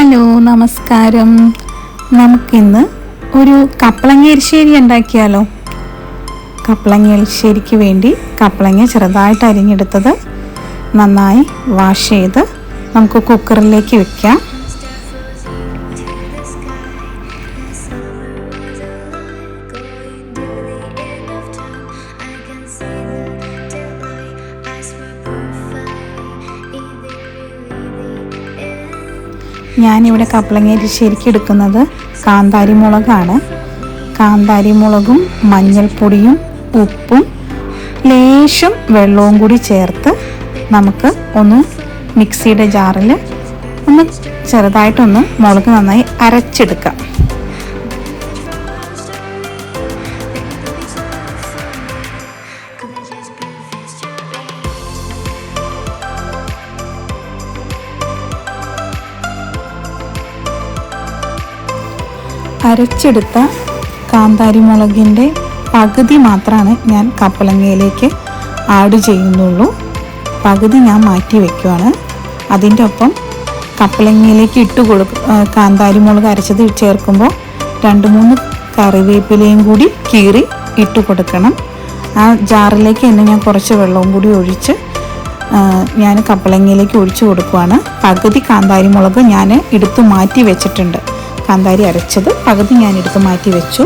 Hello നമസ്കാരം. നമുക്കിന്ന് ഒരു കപ്പളങ്ങ എരിശ്ശേരി ഉണ്ടാക്കിയാലോ? കപ്പളങ്ങ എരിശ്ശേരിക്ക് വേണ്ടി കപ്പളങ്ങ ചെറുതായിട്ട് അരിഞ്ഞെടുത്തത് നന്നായി വാഷ് ചെയ്ത് നമുക്ക് കുക്കറിലേക്ക് വെക്കാം. ഞാനിവിടെ കപ്ലങ്ങേരി ശരിക്കും എടുക്കുന്നത് കാന്താരി മുളകാണ്. കാന്താരി മുളകും മഞ്ഞൾപ്പൊടിയും ഉപ്പും ലേശം വെള്ളവും കൂടി ചേർത്ത് നമുക്ക് ഒന്ന് മിക്സിയുടെ ജാറിൽ ഒന്ന് ചെറുതായിട്ടൊന്ന് മുളക് നന്നായി അരച്ചെടുക്കാം. അരച്ചെടുത്ത കാന്താരി മുളകിന്റെ പകുതി മാത്രമാണ് ഞാൻ കപ്പലങ്ങയിലേക്ക് ആഡ് ചെയ്യുന്നുള്ളൂ. പകുതി ഞാൻ മാറ്റി വെക്കുവാണ്. അതിന്റെ ഒപ്പം കപ്പലങ്ങയിലേക്ക് ഇട്ട് കൊടുക്കും കാന്താരി മുളക് അരച്ചത് ചേർക്കുമ്പോൾ രണ്ട് മൂന്ന് കറിവേപ്പിലയും കൂടി കീറി ഇട്ട് കൊടുക്കണം. ആ ജാറിലേക്ക് തന്നെ ഞാൻ കുറച്ച് വെള്ളവും കൂടി ഒഴിച്ച് ഞാൻ കപ്പലങ്ങയിലേക്ക് ഒഴിച്ചു കൊടുക്കുവാണ്. പകുതി കാന്താരി മുളക് ഞാൻ എടുത്തു മാറ്റി വെച്ചിട്ടുണ്ട്. കാന്താരി അരച്ചത് പകുതി ഞാൻ എടുത്ത് മാറ്റി വെച്ചു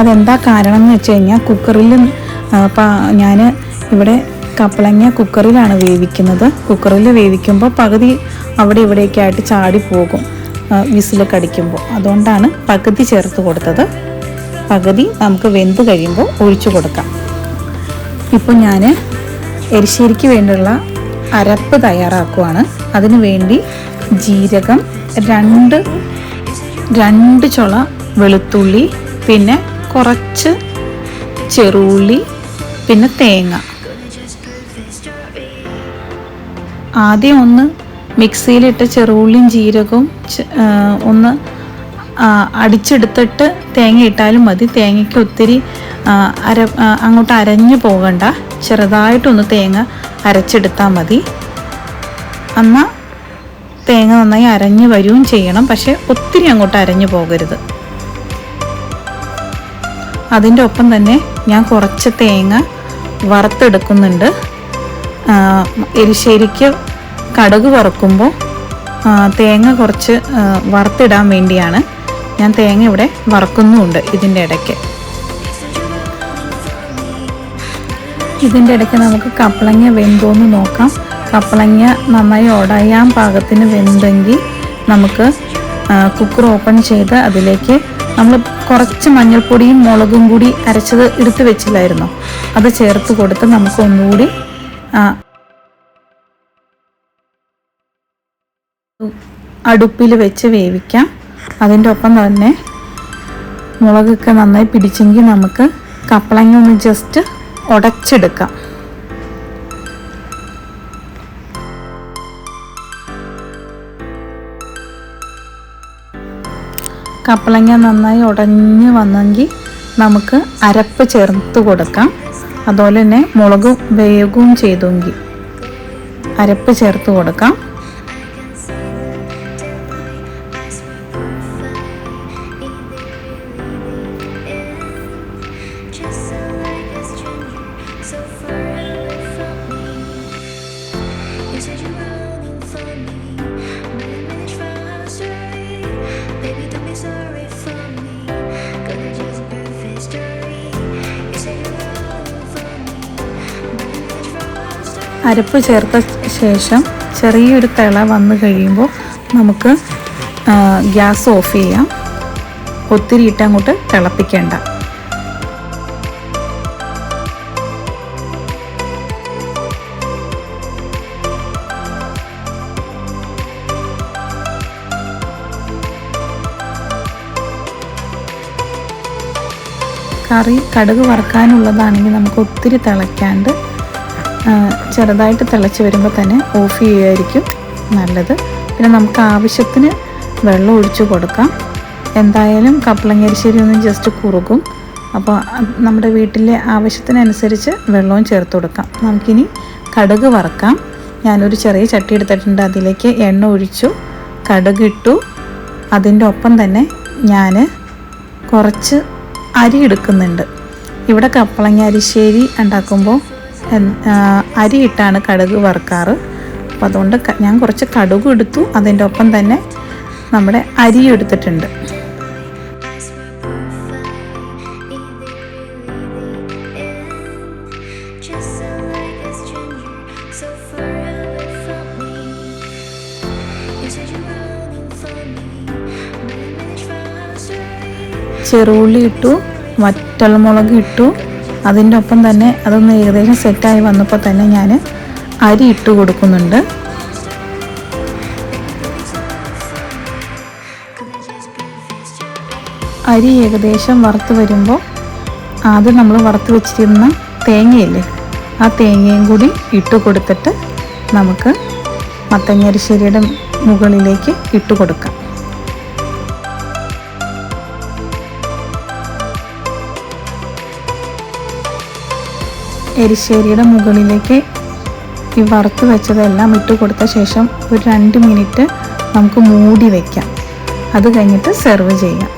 അതെന്താ കാരണം എന്ന് വെച്ച് കഴിഞ്ഞാൽ കുക്കറിൽ ഞാൻ ഇവിടെ കപ്പളങ്ങ കുക്കറിലാണ് വേവിക്കുന്നത്. കുക്കറിൽ വേവിക്കുമ്പോൾ പകുതി അവിടെ ഇവിടെയൊക്കെ ആയിട്ട് ചാടി പോകും വിസിലൊക്കെ അടിക്കുമ്പോൾ. അതുകൊണ്ടാണ് പകുതി ചേർത്ത് കൊടുത്തത്. പകുതി നമുക്ക് വെന്ത് കഴിയുമ്പോൾ ഒഴിച്ചു കൊടുക്കാം. ഇപ്പോൾ ഞാൻ എരിശ്ശേരിക്ക് വേണ്ടിയുള്ള അരപ്പ് തയ്യാറാക്കുവാണ്. അതിനു വേണ്ടി ജീരകം രണ്ട് രണ്ട് ചുള വെളുത്തുള്ളി പിന്നെ കുറച്ച് ചെറുള്ളി പിന്നെ തേങ്ങ. ആദ്യം ഒന്ന് മിക്സിയിലിട്ട് ചെറുള്ളിയും ജീരകവും ഒന്ന് അടിച്ചെടുത്തിട്ട് തേങ്ങ ഇട്ടാലും മതി. തേങ്ങയ്ക്ക് ഒത്തിരി അര അങ്ങോട്ട് അരഞ്ഞു പോകണ്ട. ചെറുതായിട്ടൊന്ന് തേങ്ങ അരച്ചെടുത്താൽ മതി. എന്നാൽ തേങ്ങ നന്നായി അരഞ്ഞു വരികയും ചെയ്യണം. പക്ഷെ ഒത്തിരി അങ്ങോട്ട് അരഞ്ഞു പോകരുത്. അതിന്റെ ഒപ്പം തന്നെ ഞാൻ കുറച്ച് തേങ്ങ വറുത്തെടുക്കുന്നുണ്ട്. എരിശ്ശേരിക്ക് കടുക് വറുക്കുമ്പോൾ തേങ്ങ കുറച്ച് വറുത്തിടാൻ വേണ്ടിയാണ്. ഞാൻ തേങ്ങ ഇവിടെ വറക്കുന്നുമുണ്ട് ഇതിന്റെ ഇടയ്ക്ക്. ഇതിന്റെ ഇടയ്ക്ക് നമുക്ക് കപ്പളങ്ങ വെന്തോന്ന് നോക്കാം. കപ്പളങ്ങ നന്നായി ഉടയാൻ പാകത്തിന് വെന്തെങ്കിൽ നമുക്ക് കുക്കർ ഓപ്പൺ ചെയ്ത് അതിലേക്ക് നമ്മൾ കുറച്ച് മഞ്ഞൾപ്പൊടിയും മുളകും കൂടി അരച്ചത് എടുത്ത് വെച്ചില്ലായിരുന്നോ? അത് ചേർത്ത് കൊടുത്ത് നമുക്ക് ഒന്നുകൂടി അടുപ്പിൽ വെച്ച് വേവിക്കാം. അതിന്റെ ഒപ്പം തന്നെ മുളകൊക്കെ നന്നായി പിടിച്ചെങ്കിൽ നമുക്ക് കപ്പളങ്ങ ഒന്ന് ജസ്റ്റ് ഉടച്ചെടുക്കാം. കപ്പളങ്ങ നന്നായി ഉടഞ്ഞ് വന്നെങ്കിൽ നമുക്ക് അരപ്പ് ചേർത്ത് കൊടുക്കാം. അതുപോലെ തന്നെ മുളകും വേഗവും ചെയ്തെങ്കിൽ അരപ്പ് ചേർത്ത് കൊടുക്കാം. അരപ്പ് ചേർത്ത ശേഷം ചെറിയൊരു തിള വന്നു കഴിയുമ്പോൾ നമുക്ക് ഗ്യാസ് ഓഫ് ചെയ്യാം. ഒത്തിരി ഇട്ട് അങ്ങോട്ട് തിളപ്പിക്കേണ്ട. കറി കടുക് വറുക്കാനുള്ളതാണെങ്കിൽ നമുക്ക് ഒത്തിരി തിളയ്ക്കാണ്ട് ചെറുതായിട്ട് തിളച്ച് വരുമ്പോൾ തന്നെ ഓഫ് ചെയ്യുമായിരിക്കും നല്ലത്. പിന്നെ നമുക്ക് ആവശ്യത്തിന് വെള്ളം ഒഴിച്ച് കൊടുക്കാം. എന്തായാലും കപ്പളങ്ങരിശ്ശേരി ഒന്ന് ജസ്റ്റ് കുറുകും. അപ്പോൾ നമ്മുടെ വീട്ടിലെ ആവശ്യത്തിനനുസരിച്ച് വെള്ളവും ചേർത്ത് കൊടുക്കാം. നമുക്കിനി കടുക് വറക്കാം. ഞാനൊരു ചെറിയ ചട്ടി എടുത്തിട്ടുണ്ട്. അതിലേക്ക് എണ്ണ ഒഴിച്ചു കടുകിട്ടു അതിന്റെ ഒപ്പം തന്നെ ഞാൻ കുറച്ച് അരി എടുക്കുന്നുണ്ട്. ഇവിടെ കപ്പളങ്ങ അരിശ്ശേരി ഉണ്ടാക്കുമ്പോൾ അരിയിട്ടാണ് കടുക് വറുക്കാറ്. അപ്പോൾ അതുകൊണ്ട് ഞാൻ കുറച്ച് കടുകും എടുത്തു. അതിന്റെ ഒപ്പം തന്നെ നമ്മുടെ അരിയും എടുത്തിട്ടുണ്ട്. ചെറുള്ളി ഇട്ടു മറ്റൽമുളക് ഇട്ടു അതിന്റെ ഒപ്പം തന്നെ അതൊന്ന് ഏകദേശം സെറ്റായി വന്നപ്പോൾ തന്നെ ഞാൻ അരി ഇട്ട് കൊടുക്കുന്നുണ്ട്? അരി ഏകദേശം വറുത്ത് വരുമ്പോൾ ആദ്യം നമ്മൾ വറുത്ത് വെച്ചിരുന്ന തേങ്ങയില്ലേ ആ തേങ്ങയും കൂടി ഇട്ട് കൊടുത്തിട്ട് നമുക്ക് മത്തങ്ങരിശ്ശേരിയുടെ മുകളിലേക്ക് ഇട്ട് കൊടുക്കാം എരിശ്ശേരിയുടെ മുകളിലേക്ക് ഈ വറുത്ത് വെച്ചതെല്ലാം ഇട്ട് കൊടുത്ത ശേഷം ഒരു രണ്ട് മിനിറ്റ് നമുക്ക് മൂടി വയ്ക്കാം അത് കഴിഞ്ഞിട്ട് സെർവ് ചെയ്യാം.